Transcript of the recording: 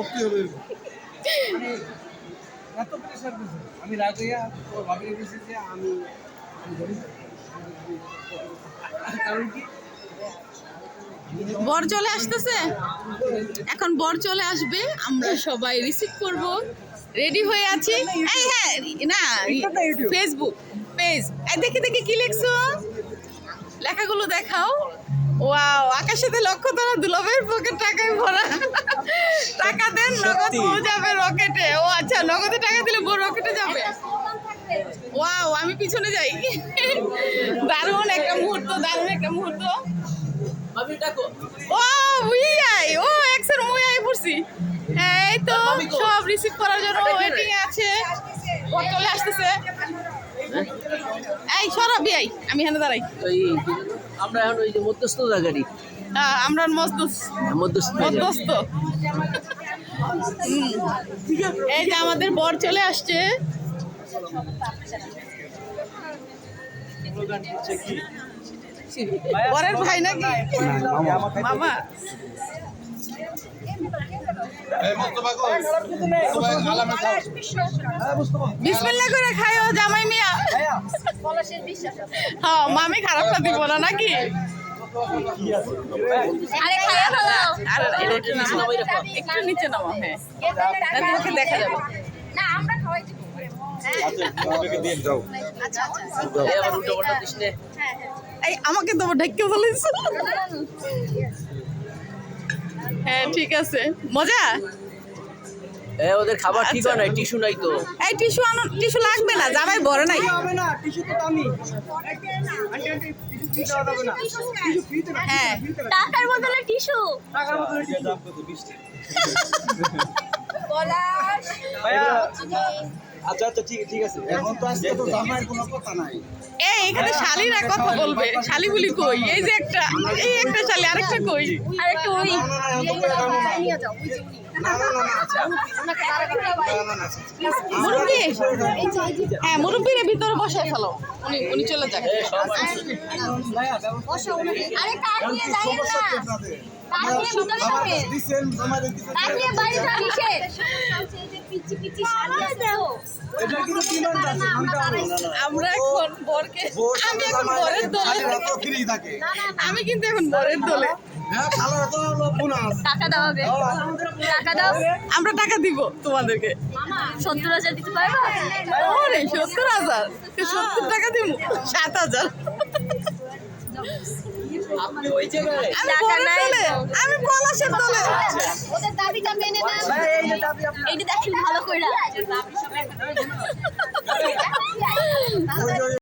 ভক্তি হবে মানে এত প্রেশার দিছে। আমি রাগ হইয়া ওর যে আমি কারণ কি? বর চলে আসতেছে? এখন বর চলে আসবে আমরা সবাই রিসিভ করব। রেডি হয়ে আছি? এই হ্যাঁ না ফেসবুক পেজ এই দেখি দেখি কি লিখছো? লেখাগুলো দেখাও। ওয়াও আকাশেতে লক্ষ্য তারা দুলভের পকেট টাকায় ভরা। নগদ বউ যাবে রকেটে। ও আচ্ছা নগদে টাকা দিলে বউ রকেটে যাবে? ওয়াও আমি পিছনে যাই। দারুণ একটা মুহূর্ত দারুণ একটা মুহূর্ত। ও বুঝাই ও এক্সের মুই আই পড়ছি। হ্যাঁ এই তো সব রিসিভ করার জন্য ওয়েটিং আছে। ও চলে আসতেছে। এই সরব বিয়াই আমি হেনে দাঁড়াই। আমরা এখন ওই যে মধ্যস্থতা গাড়ি। আমরা মধ্যস্থতা গাড়ি মধ্যস্থ হুম। এই যে আমাদের বর চলে আসছে। বরের ভাই নাকি? মামা। বিসমিল্লাহ করে খাইও জামাই মিয়া। হ্যাঁ মামি খারাপটা দিব না নাকি? আরে খাইয়া ভালো আর এটা একটু নিচে নামাই রাখো। একটু নিচে নামা হ্যাঁ। তোমাকে দেখা যাবে। না আমরা খাওয়াই দিব আচ্ছা আচ্ছা আচ্ছা। হ্যাঁ আমাকে তো ঢেকে বলেছ হ্যাঁ ঠিক আছে। মজা? এ ওদের খাবার ঠিক হয় নাই টিস্যু নাই তো। এই টিস্যু আনো টিস্যু লাগবে না জামাই বড় নাই। হবে না টিস্যু তো না। না হ্যাঁ। টাকার বদলে টিস্যু। টাকার বদলে টিস্যু। দাম কত 20 পলাশ ভাইয়া আচ্ছা আচ্ছা ঠিক ঠিক আছে এখন তো আজকে তো জামাইয়ের কোনো কথা নাই এই এখানে শালিরা কথা বলবে শালিগুলি কই এই যে একটা এই একটা শালি আরেকটা কই ওই আচ্ছা মুরব্বী হ্যাঁ মুরব্বীর ভিতরে বসে ফেলো উনি উনি চলে যাক আরে নিয়ে যাই না যাবে কিসের পিচি পিচি আমরা এখন বরকে আমি এখন বরের দলে। কিন্তু এখন বরের দলে। হ্যাঁ বোনাস। টাকা দাও টাকা দাও। আমরা টাকা দিব তোমাদেরকে। সত্তর হাজার দিতে পারবা? ওরে সত্তর হাজার। সত্তর টাকা দিব। সাত হাজার। আপনি ওই জায়গায় আমি পলাশের দলে। ওদের দাবিটা মেনে নেন। এইটা দেখি ভালো করে